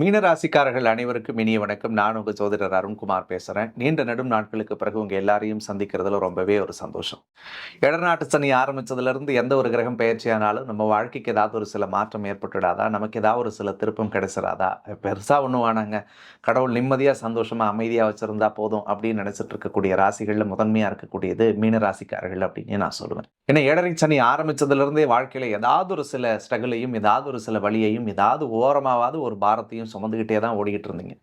மீனராசிக்காரர்கள் அனைவருக்கும் இனிய வணக்கம். நான் உங்கள் ஜோதிடர் அருண்குமார் பேசுகிறேன் நீண்ட நெடும் நாட்களுக்கு பிறகு உங்கள் எல்லாரையும் சந்திக்கிறதுல ரொம்பவே ஒரு சந்தோஷம். இடநாட்டு சனி ஆரம்பிச்சதுலேருந்து எந்த ஒரு கிரகம் பயிற்சியானாலும் நம்ம வாழ்க்கைக்கு ஏதாவது ஒரு சில மாற்றம் ஏற்பட்டுடாதா? நமக்கு ஏதாவது ஒரு சில திருப்பம் கிடைச்சிடாதா பெருசாக ஒன்றும் வேணாங்க. கடவுள் நிம்மதியாக சந்தோஷமாக அமைதியாக வச்சுருந்தா போதும் அப்படின்னு நினச்சிட்டு இருக்கக்கூடிய ராசிகளில் முதன்மையாக இருக்கக்கூடியது மீனராசிக்காரர்கள் அப்படின்னு நான் சொல்லுவேன். ஏன்னா ஏழரை சனி ஆரம்பித்ததுலேருந்தே வாழ்க்கையில் ஏதாவது ஒரு சில ஸ்ட்ரகிளையும் ஏதாவது ஒரு சில வழியையும் ஏதாவது ஓரமாவது ஒரு பாரத்தையும் சுமந்துக்கிட்டே தான் ஓடிக்கிட்டு இருந்தீங்க.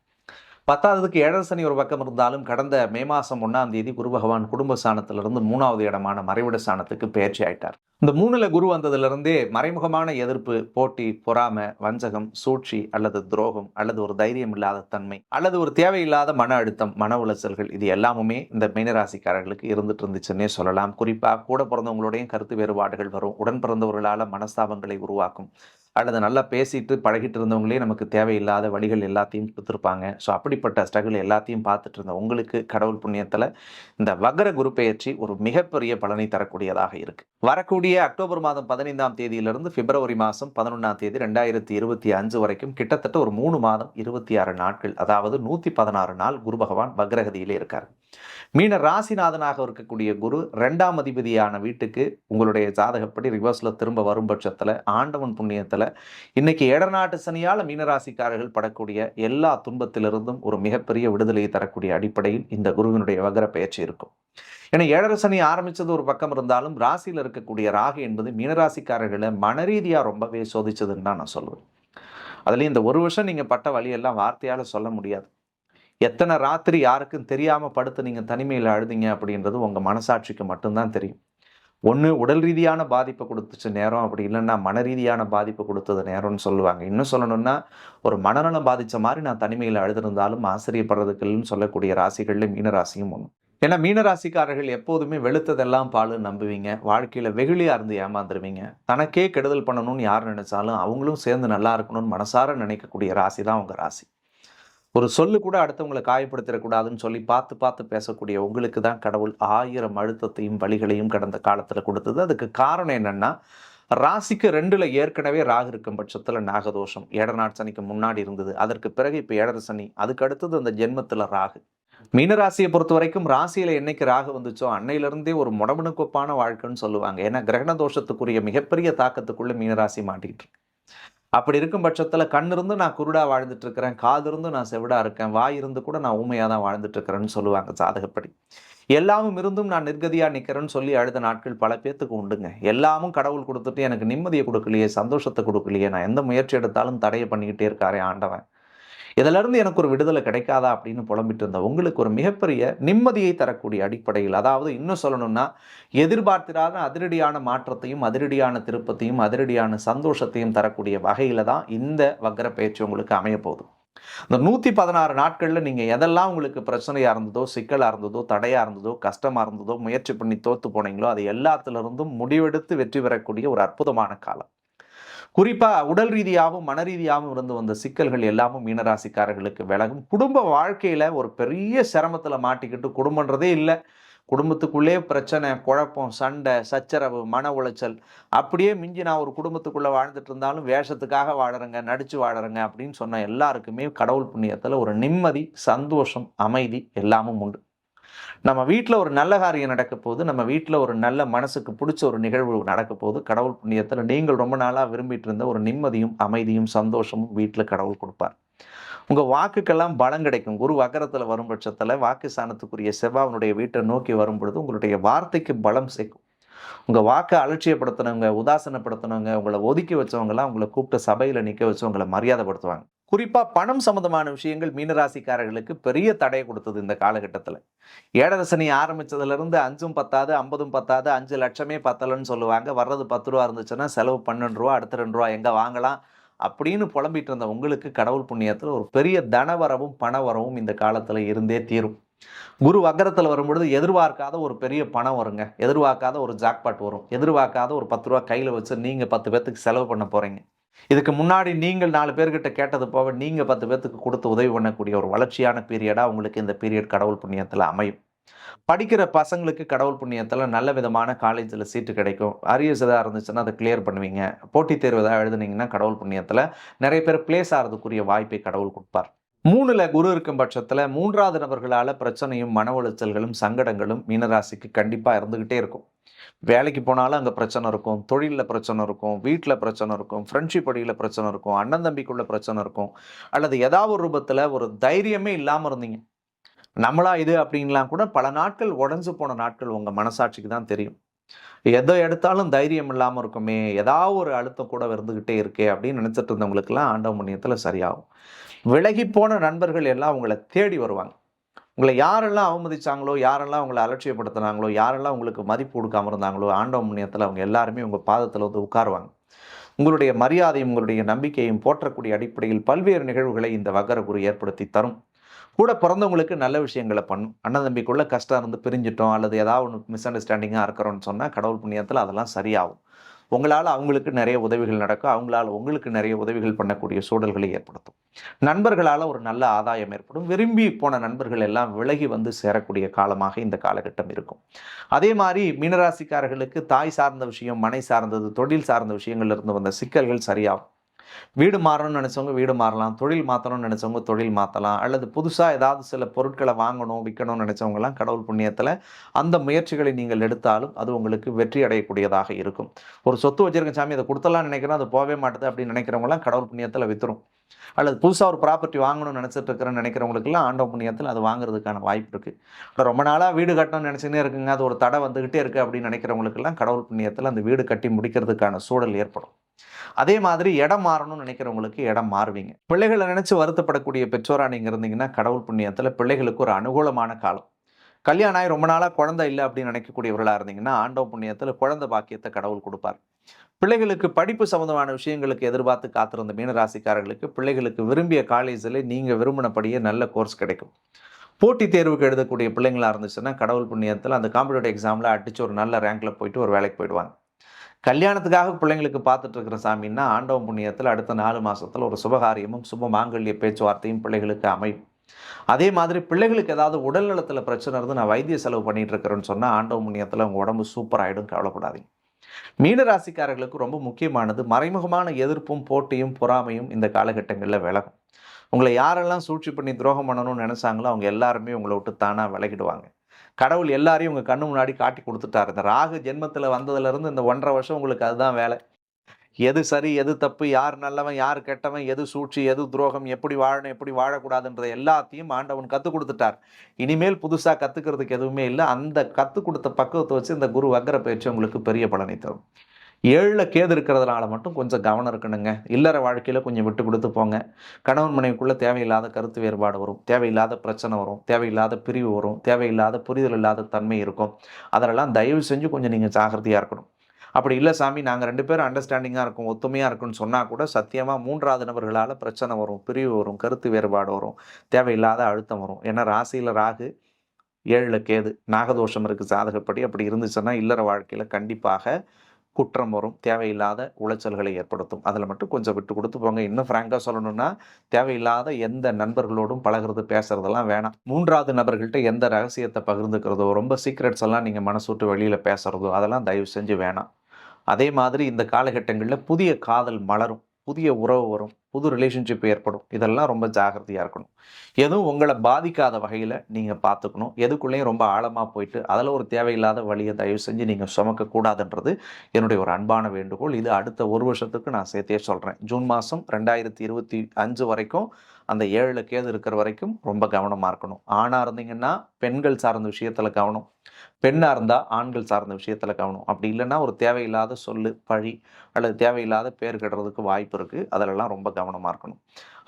பத்தாவதுக்கு ஏழரை சனி ஒரு பக்கம் இருந்தாலும் கடந்த மே மாதம் ஒன்றாம் தேதி குரு பகவான் குடும்ப ஸ்தானத்திலிருந்து மூணாவது இடமான மறைவிட ஸ்தானத்துக்கு பயிற்சி ஆயிட்டார். இந்த மூணுல குரு வந்ததுலேருந்தே மறைமுகமான எதிர்ப்பு போட்டி பொறாமை வஞ்சகம் சூழ்ச்சி அல்லது துரோகம் அல்லது ஒரு தைரியம் இல்லாத தன்மை அல்லது ஒரு தேவையில்லாத மன அழுத்தம் மன உளைச்சல்கள் இது எல்லாமுமே இந்த மீனராசிக்காரர்களுக்கு இருந்துட்டு இருந்துச்சுன்னே சொல்லலாம். குறிப்பாக கூட பிறந்தவங்களுடைய கருத்து வேறுபாடுகள் வரும். உடன் பிறந்தவர்களால் மனஸ்தாபங்களை உருவாக்கும். அல்லது நல்லா பேசிட்டு பழகிட்டு இருந்தவங்களே நமக்கு தேவையில்லாத வழிகள் எல்லாத்தையும் கொடுத்துருப்பாங்க. ஸோ அப்படிப்பட்ட ஸ்ட்ரகிள் எல்லாத்தையும் பார்த்துட்டு இருந்த உங்களுக்கு கடவுள் புண்ணியத்தில் இந்த வக்ர குரு பெயர்ச்சி ஒரு மிகப்பெரிய பலனை தரக்கூடியதாக இருக்குது வரக்கூடிய அக்டோபர் மாதம் பதினைந்தாம் தேதியிலிருந்து பிப்ரவரி மாதம் பதினொன்றாம் தேதி ரெண்டாயிரத்தி இருபத்தி அஞ்சு வரைக்கும் கிட்டத்தட்ட ஒரு மூணு மாதம் இருபத்தி ஆறு நாட்கள் அதாவது நூற்றி பதினாறு நாள் குரு பகவான் வக்ரகதியிலே இருக்கார். மீன ராசிநாதனாக இருக்கக்கூடிய குரு ரெண்டாம் அதிபதியான வீட்டுக்கு உங்களுடைய ஜாதகப்படி ரிவர்ஸில் திரும்ப வரும் பட்சத்தில் ஆண்டவன் புண்ணியத்தில் இன்னைக்கு ஏடநாட்டு சனியால் மீனராசிக்காரர்கள் படக்கூடிய எல்லா துன்பத்திலிருந்தும் ஒரு மிகப்பெரிய விடுதலையை தரக்கூடிய அடிப்படையில் இந்த குருவினுடைய வகர பயிற்சி இருக்கும். ஏன்னா ஏழரை சனி ஆரம்பிச்சது ஒரு பக்கம் இருந்தாலும் ராசியில் இருக்கக்கூடிய ராகு என்பது மீனராசிக்காரர்களை மனரீதியாக ரொம்பவே சோதிச்சதுன்னு தான் நான் சொல்லுவேன் அதுலேயும் இந்த ஒரு வருஷம் நீங்கள் பட்ட வழியெல்லாம் வார்த்தையால் சொல்ல முடியாது. எத்தனை ராத்திரி யாருக்கும் தெரியாமல் படுத்து நீங்கள் தனிமையில் அழுதிங்க அப்படின்றது உங்கள் மனசாட்சிக்கு மட்டும்தான் தெரியும். ஒன்று உடல் ரீதியான பாதிப்பை கொடுத்துச்சு நேரம் அப்படி இல்லைன்னா மன ரீதியான பாதிப்பு கொடுத்தது நேரம்னு சொல்லுவாங்க. இன்னும் சொல்லணும்னா ஒரு மனநலம் பாதித்த மாதிரி நான் தனிமையில் அழுதிருந்தாலும் ஆசிரியப்படுறதுக்குன்னு சொல்லக்கூடிய ராசிகளில் மீனராசியும் ஒன்று ஏன்னா மீனராசிக்காரர்கள் எப்போதுமே வெளுத்ததெல்லாம் பாலு நம்புவீங்க. வாழ்க்கையில் வெகுளியாக இருந்து ஏமாந்துருவீங்க. தனக்கே கெடுதல் பண்ணணும்னு யார் நினைச்சாலும் அவங்களும் சேர்ந்து நல்லா இருக்கணும்னு மனசார நினைக்கக்கூடிய ராசி தான் உங்கள் ராசி. ஒரு சொல்லு கூட அடுத்தவங்களை காயப்படுத்திடக்கூடாதுன்னு சொல்லி பார்த்து பார்த்து பேசக்கூடிய உங்களுக்கு தான் கடவுள் ஆயிரம் அழுத்தத்தையும் வழிகளையும் கடந்த காலத்தில் கொடுத்தது. அதுக்கு காரணம் என்னென்னா ராசிக்கு ரெண்டில் ஏற்கனவே ராகு இருக்கும் பட்சத்தில் நாகதோஷம். ஏடநாட் சனிக்கு முன்னாடி இருந்தது. அதற்கு பிறகு இப்போ ஏழரை சனி. அதுக்கு அடுத்தது அந்த ஜென்மத்தில் ராகு. மீனராசியை பொறுத்த வரைக்கும் ராசியில் என்னைக்கு ராகு வந்துச்சோ அன்னையிலிருந்தே ஒரு முடமுணுக்கொப்பான வாழ்க்கைன்னு சொல்லுவாங்க. ஏன்னா கிரகண தோஷத்துக்குரிய மிகப்பெரிய தாக்கத்துக்குள்ளே மீனராசி மாட்டிக்கிட்டு அப்படி இருக்கும் பட்சத்தில் கண் இருந்து நான் குருடா வாழ்ந்துட்டுருக்கிறேன் காது இருந்து நான் செவிடாக இருக்கேன் வாய் இருந்து கூட நான் ஊமையாக தான் வாழ்ந்துட்டுருக்கிறேன்னு சொல்லுவாங்க ஜாதகப்படி எல்லாமும் இருந்தும் நான் நிர்கதியாக நிற்கிறேன்னு சொல்லி அழுத நாட்கள் பல பேத்துக்கு உண்டுங்க. எல்லாமும் கடவுள் கொடுத்துட்டு எனக்கு நிம்மதியை கொடுக்கலையே சந்தோஷத்தை கொடுக்கலையே நான் எந்த முயற்சி எடுத்தாலும் தடையை பண்ணிக்கிட்டே இருக்காரே ஆண்டவன். இதிலிருந்து எனக்கு ஒரு விடுதலை கிடைக்காதா அப்படின்னு புலம்பிட்டு இருந்த உங்களுக்கு ஒரு மிகப்பெரிய நிம்மதியை தரக்கூடிய அடிப்படையில் அதாவது இன்னும் சொல்லணும்னா எதிர்பார்த்திராத அதிரடியான மாற்றத்தையும் அதிரடியான திருப்பத்தையும் அதிரடியான சந்தோஷத்தையும் தரக்கூடிய வகையில் தான் இந்த வக்கர பயிற்சி உங்களுக்கு அமைய போகுது. இந்த நூற்றி பதினாறு நாட்களில் நீங்கள் எதெல்லாம் உங்களுக்கு பிரச்சனையாக இருந்ததோ சிக்கலாக இருந்ததோ தடையாக இருந்ததோ கஷ்டமாக இருந்ததோ முயற்சி பண்ணி தோற்று போனீங்களோ அது எல்லாத்திலிருந்தும் முடிவெடுத்து வெற்றி பெறக்கூடிய ஒரு அற்புதமான காலம். குறிப்பாக உடல் ரீதியாகவும் மன ரீதியாகவும் இருந்து வந்த சிக்கல்கள் எல்லாமும் மீனராசிக்காரர்களுக்கு விலகும் குடும்ப வாழ்க்கையில் ஒரு பெரிய சிரமத்தில் மாட்டிக்கிட்டு குடும்பன்றதே இல்லை. குடும்பத்துக்குள்ளே பிரச்சனை குழப்பம் சண்டை சச்சரவு மன உளைச்சல் அப்படியே மிஞ்சி நான் ஒரு குடும்பத்துக்குள்ளே வாழ்ந்துட்டு இருந்தாலும் வேஷத்துக்காக வாழறேங்க நடித்து வாழறேங்க அப்படின்னு சொன்ன எல்லாருக்குமே கடவுள் புண்ணியத்தில் ஒரு நிம்மதி சந்தோஷம் அமைதி எல்லாமும் உண்டு. நம்ம வீட்டில் ஒரு நல்ல காரியம் நடக்க போது நம்ம வீட்டில் ஒரு நல்ல மனசுக்கு பிடிச்ச ஒரு நிகழ்வு நடக்க போகுது கடவுள் புண்ணியத்தில் நீங்கள் ரொம்ப நாளாக விரும்பிட்டு இருந்த ஒரு நிம்மதியும் அமைதியும் சந்தோஷமும் வீட்டில் கடவுள் கொடுப்பார். உங்கள் வாக்குக்கெல்லாம் பலம் கிடைக்கும். குரு வக்கரத்தில் வரும் பட்சத்தில் வாக்கு சாணத்துக்குரிய செவ்வாவனுடைய வீட்டை நோக்கி வரும் பொழுது உங்களுடைய வார்த்தைக்கு பலம் சேர்க்கும். உங்கள் வாக்கை அலட்சியப்படுத்தினவங்க உதாசனப்படுத்தினவங்க உங்களை ஒதுக்கி வச்சவங்கலாம் உங்களை கூப்பிட்டு சபையில் நிற்க வச்சு உங்களை மரியாதைப்படுத்துவாங்க. குறிப்பாக பணம் சம்மந்தமான விஷயங்கள் மீனராசிக்காரர்களுக்கு பெரிய தடையை கொடுத்தது இந்த காலகட்டத்தில். ஏழரசனி ஆரம்பித்ததுலேருந்து அஞ்சும் பத்தாது ஐம்பதும் பத்தாது அஞ்சு லட்சமே பத்தலைன்னு சொல்லுவாங்க. வர்றது பத்து ரூபா இருந்துச்சுன்னா செலவு பன்னெண்டு ரூபா அடுத்த ரெண்டு ரூபா எங்கே வாங்கலாம்? அப்படின்னு புலம்பிட்டு இருந்த உங்களுக்கு கடவுள் புண்ணியத்தில் ஒரு பெரிய தனவரவும் பணவரவும் இந்த காலத்தில் இருந்தே தீரும். குரு வக்கரத்தில் வரும்பொழுது எதிர்பார்க்காத ஒரு பெரிய பணம் வருங்க. எதிர்பார்க்காத ஒரு ஜாக்பாட் வரும். எதிர்பார்க்காத ஒரு பத்து ரூபா கையில் வச்சு நீங்கள் பத்து பேர்த்துக்கு செலவு பண்ண போகிறீங்க இதுக்கு முன்னாடி நீங்கள் நாலு பேர்கிட்ட கேட்டது போக நீங்கள் பத்து பேர்த்துக்கு கொடுத்து உதவி பண்ணக்கூடிய ஒரு வளர்ச்சியான பீரியடாக உங்களுக்கு இந்த பீரியட் கடவுள் புண்ணியத்தில் அமையும். படிக்கிற பசங்களுக்கு கடவுள் புண்ணியத்தில் நல்ல விதமான காலேஜில் சீட்டு கிடைக்கும். அரியர்ஸ் எதாவது இருந்துச்சுன்னா அதை கிளியர் பண்ணுவீங்க. போட்டித் தேர்வு எதாவது எழுதுனீங்கன்னா கடவுள் புண்ணியத்தில் நிறைய பேர் பிளேஸ் ஆகிறதுக்குரிய வாய்ப்பை கடவுள் கொடுப்பார். மூணுல குரு இருக்கும் பட்சத்தில் மூன்றாவது நபர்களால் பிரச்சனையும் மன உளைச்சல்களும் சங்கடங்களும் மீனராசிக்கு கண்டிப்பாக இருந்துக்கிட்டே இருக்கும். வேலைக்கு போனாலும் அங்கே பிரச்சனை இருக்கும். தொழிலில் பிரச்சனை இருக்கும். வீட்டில் பிரச்சனை இருக்கும். ஃப்ரெண்ட்ஷிப் அடியில் பிரச்சனை இருக்கும். அண்ணன் தம்பிக்குள்ள பிரச்சனை இருக்கும். அல்லது ஏதாவது ஒரு ரூபத்தில் ஒரு தைரியமே இல்லாமல் இருந்தீங்க. நம்மளா இது அப்படின்லாம் கூட பல நாட்கள் உடஞ்சு போன நாட்கள் உங்கள் மனசாட்சிக்கு தான் தெரியும். எதை எடுத்தாலும் தைரியம் இல்லாமல் இருக்குமே. ஏதாவது ஒரு அழுத்தம் கூட இருந்துக்கிட்டே இருக்கே அப்படின்னு நினச்சிட்டு இருந்தவங்களுக்கெல்லாம் ஆண்டவ முன்னியத்தில் சரியாகும். விலகி போன நண்பர்கள் எல்லாம் உங்களை தேடி வருவாங்க. உங்களை யாரெல்லாம் அவமதிச்சாங்களோ யாரெல்லாம் உங்களை அலட்சியப்படுத்தினாங்களோ யாரெல்லாம் உங்களுக்கு மதிப்பு கொடுக்காம இருந்தாங்களோ ஆண்டவ முன்னியத்தில் அவங்க எல்லாருமே உங்கள் பாதத்தில் வந்து உட்காருவாங்க. உங்களுடைய மரியாதையும் உங்களுடைய நம்பிக்கையும் போற்றக்கூடிய அடிப்படையில் பல்வேறு நிகழ்வுகளை இந்த வக்கர குரு ஏற்படுத்தி தரும். கூட பிறந்தவங்களுக்கு நல்ல விஷயங்களை பண்ணும். அண்ணன் தம்பிக்குள்ளே கஷ்டம் இருந்து பிரிஞ்சிட்டோம் அல்லது ஏதாவது ஒன்று மிஸ் அண்டர்ஸ்டாண்டிங்காக இருக்கிறோன்னு சொன்னால் கடவுள் புண்ணியத்தில் அதெல்லாம் சரியாகும். உங்களால் அவங்களுக்கு நிறைய உதவிகள் நடக்கும். அவங்களால உங்களுக்கு நிறைய உதவிகள் பண்ணக்கூடிய சூழல்களை ஏற்படுத்தும். நண்பர்களால் ஒரு நல்ல ஆதாயம் ஏற்படும். விரும்பி போன நண்பர்கள் எல்லாம் விலகி வந்து சேரக்கூடிய காலமாக இந்த காலகட்டம் இருக்கும். அதே மாதிரி மீனராசிக்காரர்களுக்கு தாய் சார்ந்த விஷயம் மனை சார்ந்தது தொழில் சார்ந்த விஷயங்கள்ல இருந்து வந்த சிக்கல்கள் சரியாகும். வீடு மாறணும்னு நினச்சவங்க வீடு மாறலாம் தொழில் மாற்றணும்னு நினச்சவங்க தொழில் மாற்றலாம் அல்லது புதுசாக ஏதாவது சில பொருட்களை வாங்கணும் விற்கணும்னு நினச்சவங்கலாம் கடவுள் புண்ணியத்தில் அந்த முயற்சிகளை நீங்கள் எடுத்தாலும் அது உங்களுக்கு வெற்றி அடையக்கூடியதாக இருக்கும். ஒரு சொத்து வச்சிருக்க சாமி அதை கொடுத்தலாம் நினைக்கிறோம் அது போகவே மாட்டுது அப்படின்னு நினைக்கிறவங்களாம் கடவுள் புண்ணியத்தில் வித்துரும். அல்லது புதுசாக ஒரு ப்ராப்பர்ட்டி வாங்கணும்னு நினச்சிட்டு இருக்கிறேன்னு நினைக்கிறவங்களுக்குலாம் ஆண்டவ புண்ணியத்தில் அது வாங்குறதுக்கான வாய்ப்பு இருக்குது ரொம்ப நாளாக வீடு கட்டணும்னு நினச்சினே இருக்குங்க அது ஒரு தடை வந்துக்கிட்டே இருக்குது அப்படின்னு நினைக்கிறவங்களுக்குலாம் கடவுள் புண்ணியத்தில் அந்த வீடு கட்டி முடிக்கிறதுக்கான சூழல் ஏற்படும். அதே மாதிரி இடம் மாறணும்னு நினைக்கிறவங்களுக்கு இடம் மாறுவீங்க. பிள்ளைகளை நினைச்சு வருத்தப்படக்கூடிய பெற்றோரா நீங்க இருந்தீங்கன்னா கடவுள் புண்ணியத்தில் பிள்ளைகளுக்கு ஒரு அனுகூலமான காலம். கல்யாணம் ஆகி ரொம்ப நாளாக குழந்தை இல்லை அப்படின்னு நினைக்கக்கூடியவர்களாக இருந்தீங்கன்னா ஆண்டவ புண்ணியத்தில் குழந்தை பாக்கியத்தை கடவுள் கொடுப்பார். பிள்ளைகளுக்கு படிப்பு சம்மந்தமான விஷயங்களுக்கு எதிர்பார்த்து காத்திருந்த மீனராசிக்காரர்களுக்கு பிள்ளைகளுக்கு விரும்பிய காலேஜில் நீங்கள் விரும்பினபடியே நல்ல கோர்ஸ் கிடைக்கும். போட்டித் தேர்வுக்கு எழுதக்கூடிய பிள்ளைங்களா இருந்துச்சுன்னா கடவுள் புண்ணியத்தில் அந்த காம்படிட்டிவ் எக்ஸாமில் அடிச்சு ஒரு நல்ல ரேங்க்ல போயிட்டு ஒரு வேலைக்கு போயிடுவாங்க. கல்யாணத்துக்காக பிள்ளைங்களுக்கு பார்த்துட்டு இருக்கிற சாமின்னா ஆண்டவ புண்ணியத்தில் அடுத்த நாலு மாதத்தில் ஒரு சுபகாரியமும் சுப மாங்கல்ய பேச்சுவார்த்தையும் பிள்ளைகளுக்கு அமையும். அதே மாதிரி பிள்ளைகளுக்கு ஏதாவது உடல் நலத்தில் பிரச்சனை இருந்து நான் வைத்திய செலவு பண்ணிட்டு இருக்கிறேன்னு சொன்னால் ஆண்டவ புண்ணியத்தில் உங்கள் உடம்பு சூப்பர் ஆகிடும் கவலைப்படாதீங்க. மீன ராசிக்காரர்களுக்கு ரொம்ப முக்கியமானது மறைமுகமான எதிர்ப்பும் போட்டியும் பொறாமையும் இந்த காலகட்டங்களில் விலகும். உங்களை யாரெல்லாம் சூழ்ச்சி பண்ணி துரோகம் பண்ணணும்னு நினைச்சாங்களோ அவங்க எல்லாருமே உங்களை விட்டு தானாக விலகிடுவாங்க. கடவுள் எல்லாரையும் உங்கள் கண்ணு முன்னாடி காட்டி கொடுத்துட்டாரு. இந்த ராகு ஜென்மத்தில் வந்ததுலேருந்து இந்த ஒன்றரை வருஷம் உங்களுக்கு அதுதான் வேலை. எது சரி எது தப்பு யார் நல்லவன் யார் கெட்டவன் எது சூழ்ச்சி எது துரோகம் எப்படி வாழணும் எப்படி வாழக்கூடாதுன்ற எல்லாத்தையும் ஆண்டவன் கற்றுக் கொடுத்துட்டார். இனிமேல் புதுசாக கற்றுக்கிறதுக்கு எதுவுமே இல்லை. அந்த கற்றுக் கொடுத்த பக்குவத்தை வச்சு இந்த குரு வக்கர பயிற்சி உங்களுக்கு பெரிய பலனை தரும். ஏழில் கேது இருக்கிறதுனால மட்டும் கொஞ்சம் கவனம் இருக்கணுங்க. இல்லற வாழ்க்கையில் கொஞ்சம் விட்டு கொடுத்து போங்க. கணவன் மனைவிக்குள்ளே தேவையில்லாத கருத்து வேறுபாடு வரும். தேவையில்லாத பிரச்சனை வரும். தேவையில்லாத பிரிவு வரும். தேவையில்லாத புரிதல் இல்லாத தன்மை இருக்கும். அதெல்லாம் தயவு செஞ்சு கொஞ்சம் நீங்கள் ஜாகிரதையாக இருக்கணும். அப்படி இல்லை சாமி நாங்கள் ரெண்டு பேரும் அண்டர்ஸ்டாண்டிங்காக இருக்கும் ஒத்துமையாக இருக்கும்னு சொன்னால் கூட சத்தியமாக மூன்றாவது நபர்களால் பிரச்சனை வரும் பிரிவு வரும் கருத்து வேறுபாடு வரும். தேவையில்லாத அழுத்தம் வரும். ஏன்னா ராசியில் ராகு ஏழில் கேது நாகதோஷம் இருக்குது சாதகப்படி. அப்படி இருந்துச்சுன்னா இல்லற வாழ்க்கையில் கண்டிப்பாக குற்றம் வரும் தேவையில்லாத உளைச்சல்களை ஏற்படுத்தும். அதில் மட்டும் கொஞ்சம் விட்டு கொடுத்து போங்க. இன்னும் ஃப்ராங்காக சொல்லணும்னா தேவையில்லாத எந்த நண்பர்களோடும் பழகிறது பேசுறதெல்லாம் வேணாம். மூன்றாவது நபர்கள்ட்ட எந்த ரகசியத்தை பகிர்ந்துக்கிறதோ ரொம்ப சீக்ரெட்ஸ் எல்லாம் நீங்கள் மனசு வெளியில் பேசுகிறதோ அதெல்லாம் தயவு செஞ்சு வேணாம். அதே மாதிரி இந்த காலகட்டங்களில் புதிய காதல் மலரும் புதிய உறவு வரும். புது ரிலேஷன்ஷிப் ஏற்படும். இதெல்லாம் ரொம்ப ஜாகிரதையாக இருக்கணும். எதுவும் உங்களை பாதிக்காத வகையில் நீங்கள் பார்த்துக்கணும் எதுக்குள்ளேயும் ரொம்ப ஆழமாக போயிட்டு அதில் ஒரு தேவையில்லாத வழியை தயவு செஞ்சு நீங்கள் சுமக்கக்கூடாதுன்றது என்னுடைய ஒரு அன்பான வேண்டுகோள். இது அடுத்த ஒரு வருஷத்துக்கு நான் சேர்த்தே சொல்கிறேன் ஜூன் மாதம் ரெண்டாயிரத்தி இருபத்தி அஞ்சு வரைக்கும் அந்த ஏழில் கேது இருக்கிற வரைக்கும் ரொம்ப கவனமாக இருக்கணும். ஆணாக இருந்தீங்கன்னா பெண்கள் சார்ந்த விஷயத்தில் கவனம். பெண்ணாக இருந்தால் ஆண்கள் சார்ந்த விஷயத்தில் கவனம். அப்படி இல்லைன்னா ஒரு தேவையில்லாத சொல்லு பழி அல்லது தேவையில்லாத பேர் கெடுறதுக்கு வாய்ப்பு இருக்குது அதிலெல்லாம் ரொம்ப கவனமாக இருக்கணும்.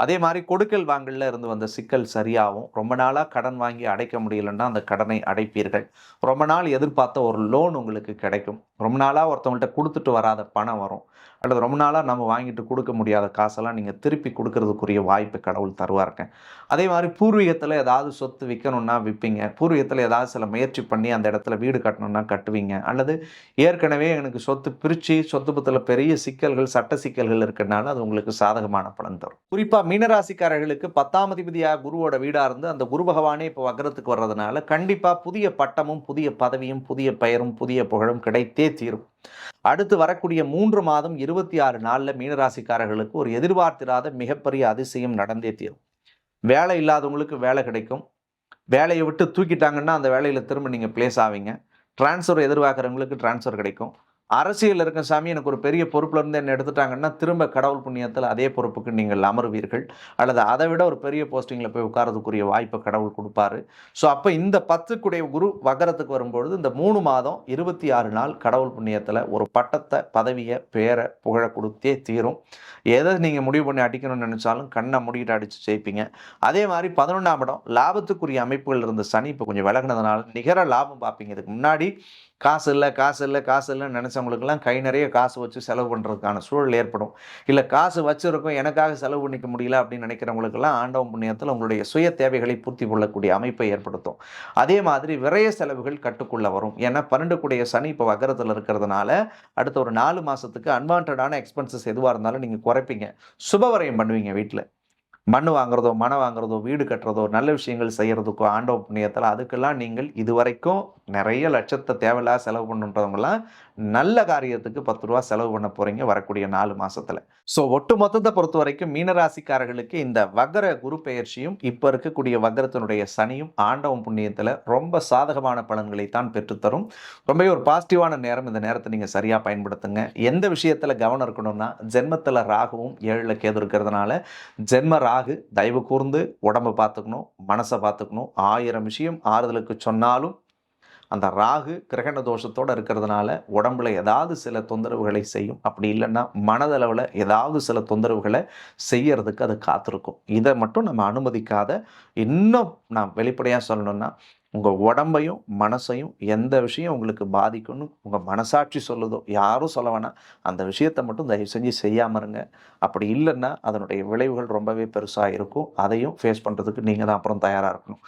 அதே மாதிரி கொடுக்கல் வாங்கலில் இருந்து வந்த சிக்கல் சரியாகும். ரொம்ப நாளாக கடன் வாங்கி அடைக்க முடியலன்னா அந்த கடனை அடைப்பீர்கள். ரொம்ப நாள் எதிர்பார்த்த ஒரு லோன் உங்களுக்கு கிடைக்கும். ரொம்ப நாளாக ஒருத்தவங்கள்ட்ட கொடுத்துட்டு வராத பணம் வரும். அல்லது ரொம்ப நாளாக நம்ம வாங்கிட்டு கொடுக்க முடியாத காசெல்லாம் நீங்கள் திருப்பி கொடுக்கறதுக்குரிய வாய்ப்பு கடவுள் தருவாருங்க. அதே மாதிரி பூர்வீகத்தில் ஏதாவது சொத்து விற்கணும்னா விற்பீங்க பூர்வீகத்தில் ஏதாவது சில முயற்சி பண்ணி அந்த இடத்துல வீடு கட்டணும்னா கட்டுவீங்க. அல்லது ஏற்கனவே எனக்கு சொத்து பிரித்து சொத்து பத்தில் பெரிய சிக்கல்கள் சட்ட சிக்கல்கள் இருக்கிறனால அது உங்களுக்கு சாதகமான பலன் தரும். குறிப்பாக மீனராசிக்காரர்களுக்கு பத்தாம் அதிபதியாக குருவோட வீடாக இருந்து அந்த குரு பகவானே இப்போ வக்கரத்துக்கு வர்றதுனால கண்டிப்பாக புதிய பட்டமும் புதிய பதவியும் புதிய பெயரும் புதிய புகழும் கிடைத்தே தீரும். அடுத்து வரக்கூடிய மூன்று மாதம் இருபத்தி ஆறு நாளில் மீனராசிக்காரர்களுக்கு ஒரு எதிர்பார்த்திராத மிகப்பெரிய அதிசயம் நடந்தே தீரும். வேலை இல்லாதவங்களுக்கு வேலை கிடைக்கும். வேலையை விட்டு தூக்கிட்டாங்கன்னா அந்த வேலையில் திரும்ப நீங்கள் பிளேஸ் ஆவீங்க. ட்ரான்ஸ்ஃபர் எதிர்பார்க்குறவங்களுக்கு ட்ரான்ஸ்ஃபர் கிடைக்கும். அரசியல் இருக்க சாமி எனக்கு ஒரு பெரிய பொறுப்பில் இருந்து என்ன எடுத்துட்டாங்கன்னா திரும்ப கடவுள் புண்ணியத்தில் அதே பொறுப்புக்கு நீங்கள் அமருவீர்கள். அல்லது அதை விட ஒரு பெரிய போஸ்டிங்கில் போய் உட்காரதுக்குரிய வாய்ப்பை கடவுள் கொடுப்பாரு. ஸோ அப்போ இந்த பத்துக்குடைய குரு வகரத்துக்கு வரும்பொழுது இந்த மூணு மாதம் இருபத்தி ஆறு நாள் கடவுள் புண்ணியத்தில் ஒரு பட்டத்தை பதவியை பேரை புகழ கொடுத்தே தீரும். எதை நீங்கள் முடிவு பண்ணி அடிக்கணும்னு நினச்சாலும் கண்ணை முடிக்கிட்டு அடித்து ஜெயிப்பீங்க. அதே மாதிரி பதினொன்றாம் இடம் லாபத்துக்குரிய அமைப்புகள் இருந்த சனி இப்போ கொஞ்சம் விலகினதுனால நிகர லாபம் பார்ப்பீங்க. இதுக்கு முன்னாடி காசு இல்லை காசு இல்லை காசு இல்லைன்னு நினச்சவங்களுக்கெல்லாம் கை நிறைய காசு வச்சு செலவு பண்ணுறதுக்கான சூழல் ஏற்படும். இல்லை காசு வச்சுருக்கோம் எனக்காக செலவு பண்ணிக்க முடியல அப்படின்னு நினைக்கிறவங்களுக்கெல்லாம் ஆண்டவன் புண்ணியத்தில் உங்களுடைய சுய தேவைகளை பூர்த்தி கொள்ளக்கூடிய அமைப்பை ஏற்படுத்தும். அதே மாதிரி விரைய செலவுகள் கட்டுக்குள்ளே வரும். ஏன்னா பன்னெண்டு கூடிய சனி இப்போ வக்கரத்தில் இருக்கிறதுனால அடுத்த ஒரு நாலு மாதத்துக்கு அன்வான்டான எக்ஸ்பென்சஸ் எதுவாக இருந்தாலும் நீங்கள் குறைப்பீங்க. சுபவரையும் பண்ணுவீங்க வீட்டில் மண் வாங்குறதோ மனம் வாங்குறதோ வீடு கட்டுறதோ நல்ல விஷயங்கள் செய்கிறதுக்கோ ஆண்டவ புண்ணியத்தில் அதுக்கெல்லாம் நீங்கள் இதுவரைக்கும் நிறைய லட்சத்தை தேவையில்லாத செலவு பண்ணுன்றவங்களாம் நல்ல காரியத்துக்கு பத்து ரூபா செலவு பண்ண போகிறீங்க வரக்கூடிய நாலு மாசத்துல. ஸோ ஒட்டு மொத்தத்தை பொறுத்த வரைக்கும் மீனராசிக்காரர்களுக்கு இந்த வக்ர குரு பெயர்ச்சியும் இப்போ இருக்கக்கூடிய வக்ரத்தினுடைய சனியும் ஆண்டவம் புண்ணியத்தில் ரொம்ப சாதகமான பலன்களை தான் பெற்றுத்தரும். ரொம்பவே ஒரு பாசிட்டிவான நேரம் இந்த நேரத்தை நீங்கள் சரியாக பயன்படுத்துங்க. எந்த விஷயத்தில் கவனம் இருக்கணும்னா ஜென்மத்தில் ராகுவும் ஏழில் கேது இருக்கிறதுனால ஜென்ம ராகு தயவு கூர்ந்து உடம்பை பார்த்துக்கணும் மனசை பார்த்துக்கணும். ஆயிரம் விஷயம் ஆறுதலுக்கு சொன்னாலும் அந்த ராகு கிரகண தோஷத்தோடு இருக்கிறதுனால உடம்புல ஏதாவது சில தொந்தரவுகளை செய்யும். அப்படி இல்லைன்னா மனதளவில் ஏதாவது சில தொந்தரவுகளை செய்யறதுக்கு அது காத்திருக்கும். இதை மட்டும் நம்ம அனுமதிக்காத இன்னும் நான் வெளிப்படையாக சொல்லணும்னா உங்கள் உடம்பையும் மனசையும் எந்த விஷயம் உங்களுக்கு பாதிக்கும்னு உங்கள் மனசாட்சி சொல்லுதோ யாரும் சொல்ல வேணாம். அந்த விஷயத்தை மட்டும் தயவு செஞ்சு செய்யாமல் இருங்க. அப்படி இல்லைன்னா அதனுடைய விளைவுகள் ரொம்பவே பெருசாக இருக்கும். அதையும் ஃபேஸ் பண்ணுறதுக்கு நீங்கள் தான் அப்புறம் தயாராக இருக்கணும்.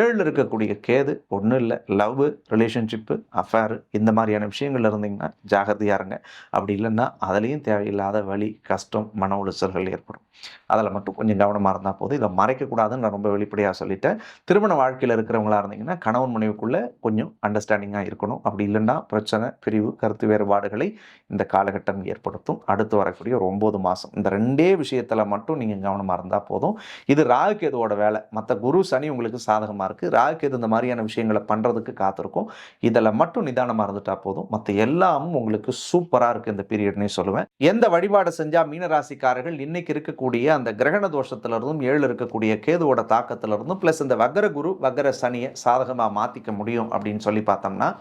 ஏழில் இருக்கக்கூடிய கேது ஒன்றும் இல்லை லவ் ரிலேஷன்ஷிப்பு அஃபேரு இந்த மாதிரியான விஷயங்கள் இருந்தீங்கன்னா ஜாகிரதையாக இருங்க. அப்படி இல்லைன்னா அதுலேயும் தேவையில்லாத வழி கஷ்டம் மன உளைச்சல்கள் ஏற்படும். அதில் மட்டும் கொஞ்சம் கவனமாக இருந்தால் போதும். இதை மறைக்கக்கூடாதுன்னு நான் ரொம்ப வெளிப்படையாக சொல்லிட்டேன். திருமண வாழ்க்கையில் இருக்கிறவங்களா இருந்தீங்கன்னா கணவன் மனைவிக்குள்ளே கொஞ்சம் அண்டர்ஸ்டாண்டிங்காக இருக்கணும். அப்படி இல்லைன்னா பிரச்சனை பிரிவு கருத்து வேறுபாடுகளை இந்த காலகட்டம் ஏற்படுத்தும். அடுத்து வரக்கூடிய ஒரு ஒம்பது மாதம் இந்த ரெண்டே விஷயத்தில் மட்டும் நீங்கள் கவனமாக இருந்தால் போதும். இது ராகுகேதுவோட வேலை. மற்ற குரு சனி உங்களுக்கு சாதகமாக இருக்குது ராகுகேது இந்த மாதிரியான விஷயங்களை பண்ணுறதுக்கு காத்திருக்கும். இதில் மட்டும் நிதானமாக இருந்துட்டா போதும். மற்ற எல்லாமும் உங்களுக்கு சூப்பராக இருக்குது இந்த பீரியட்னே சொல்லுவேன். எந்த வழிபாடு செஞ்சால் மீனராசிக்காரர்கள் இன்னைக்கு இருக்கக்கூடிய அந்த கிரகண தோஷத்திலிருந்தும் ஏழு இருக்கக்கூடிய கேதுவோட தாக்கத்திலிருந்தும் ப்ளஸ் இந்த வக்கர குரு வக்கர சனியை சாதகமாக மாற்றிக்க முடியும் அப்படின்னு சொல்லி பார்த்தோம்னா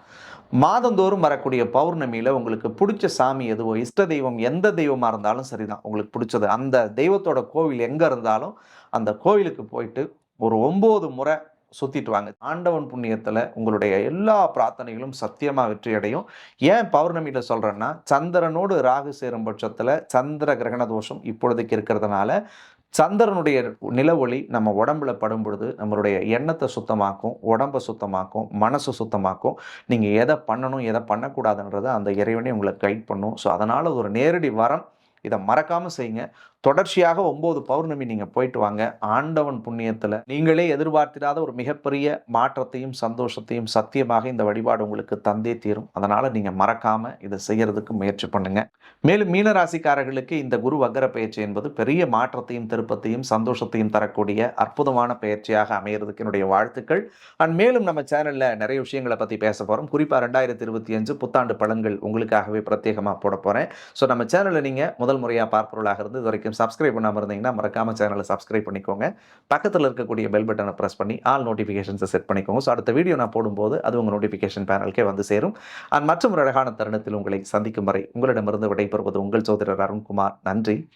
மாதந்தோறும் வரக்கூடிய பௌர்ணமியில் உங்களுக்கு பிடிச்ச சாமி எதுவோ இஷ்ட தெய்வம் எந்த தெய்வமாக இருந்தாலும் சரிதான். உங்களுக்கு பிடிச்சது அந்த தெய்வத்தோட கோவில் எங்கே இருந்தாலும் அந்த கோவிலுக்கு போயிட்டு ஒரு ஒம்பது முறை சுற்றிட்டு வாங்க ஆண்டவன் புண்ணியத்தில் உங்களுடைய எல்லா பிரார்த்தனைகளும் சத்தியமாக வெற்றி அடையும் ஏன் பௌர்ணமியில் சொல்கிறேன்னா சந்திரனோடு ராகு சேரும் பட்சத்தில் சந்திர கிரகண தோஷம் இப்பொழுதைக்கு இருக்கிறதுனால சந்திரனுடைய நிலவொளி நம்ம உடம்புல படும் பொழுது நம்மளுடைய எண்ணத்தை சுத்தமாக்கும் உடம்பை சுத்தமாக்கும் மனசு சுத்தமாக்கும். நீங்கள் எதை பண்ணணும் எதை பண்ணக்கூடாதுன்றதை அந்த இறைவனே உங்களை கைட் பண்ணும். ஸோ அதனால் ஒரு நேரடி வரம் இதை மறக்காமல் செய்யுங்க. தொடர்ச்சியாக ஒம்பது பௌர்ணமி நீங்கள் போயிட்டு வாங்க. ஆண்டவன் புண்ணியத்தில் நீங்களே எதிர்பார்த்திராத ஒரு மிகப்பெரிய மாற்றத்தையும் சந்தோஷத்தையும் சத்தியமாக இந்த வழிபாடு உங்களுக்கு தந்தே தீரும். அதனால் நீங்கள் மறக்காமல் இதை செய்கிறதுக்கு முயற்சி பண்ணுங்கள் மேலும் மீனராசிக்காரர்களுக்கு இந்த குரு வக்கர பயிற்சி என்பது பெரிய மாற்றத்தையும் திருப்பத்தையும் சந்தோஷத்தையும் தரக்கூடிய அற்புதமான பயிற்சியாக அமையிறதுக்கு என்னுடைய வாழ்த்துக்கள். அண்ட் மேலும் நம்ம சேனலில் நிறைய விஷயங்களை பற்றி பேச போகிறோம் குறிப்பாக ரெண்டாயிரத்தி இருபத்தி அஞ்சு புத்தாண்டு பலன்கள் உங்களுக்காகவே பிரத்யேகமாக போட போகிறேன் ஸோ நம்ம சேனலில் நீங்கள் முதல் முறையாக பார்ப்பவர்களாக இருந்து இது வரைக்கும் சப்ஸ்கிரைப் பண்ணாமல் இருந்தீங்கன்னா மறக்காமல் சேனலை சப்ஸ்கிரைப் பண்ணிக்கோங்க. பக்கத்தில் இருக்கக்கூடிய பெல் பட்டனை ப்ரெஸ் பண்ணி ஆல் நோட்டிஃபிகேஷன்ஸை செட் பண்ணிக்கோங்க. ஸோ அடுத்த வீடியோ நான் போடும்போது அது உங்கள் நோட்டிஃபிகேஷன் பேனலுக்கே வந்து சேரும். அண்ட் மற்றும் ஒரு அழகான தருணத்தில் உங்களை சந்திக்கும் வரை உங்களிடமிருந்து விடைபெறுவது உங்கள் சோதரர் அருண்குமார். நன்றி.